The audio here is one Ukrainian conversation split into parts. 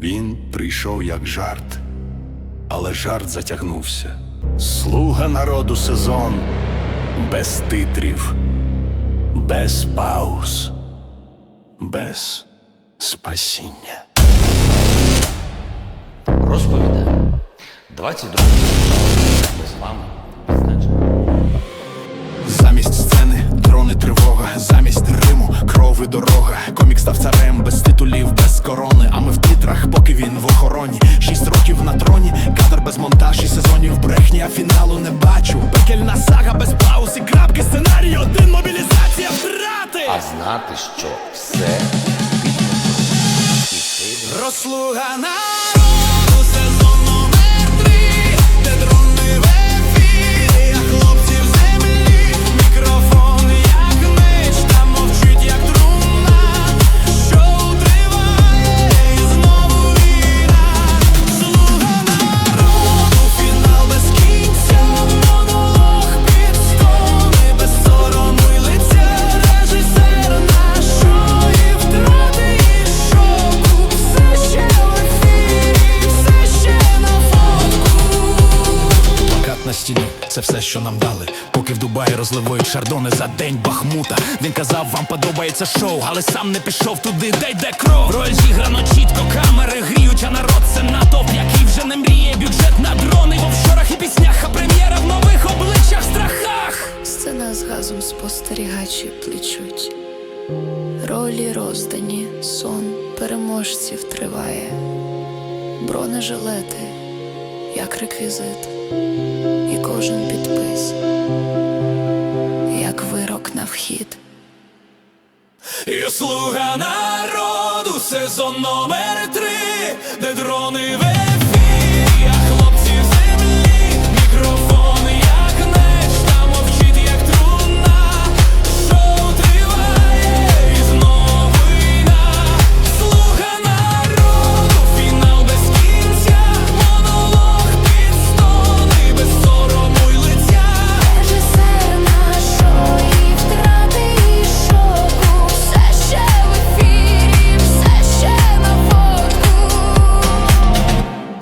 Він прийшов як жарт, але жарт затягнувся. Слуга народу сезон без титрів, без пауз, без спасіння. Розповідаю. 22 ми з вами. Замість сцени дрони тривога, замість Риму кров і дорога. Комік став царем без брехні, а фіналу не бачу. Пекельна сага без пауз і крапки. Сценарій один мобілізація втрати. А знати, що все. Розслуга народу це все, що нам дали. Поки в Дубаї розливають шардони за день Бахмута. Він казав, вам подобається шоу, але сам не пішов туди, де йде кров. Роль зіграно чітко, камери гріють, а народ це натовп, який вже не мріє. Бюджет на дрони в офшорах і піснях, а прем'єра в нових обличчях, страхах. Сцена з газом спостерігачі плечуть. Ролі роздані, сон переможців триває. Бронежилети, як реквізит, і кожен підпис, як вирок на вхід. І слуга народу, сезон номер три, де дрони в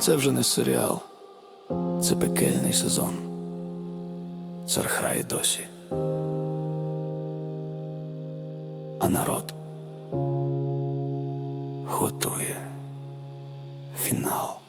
Це вже не серіал, це пекельний сезон. Цар грає досі. А народ готує фінал.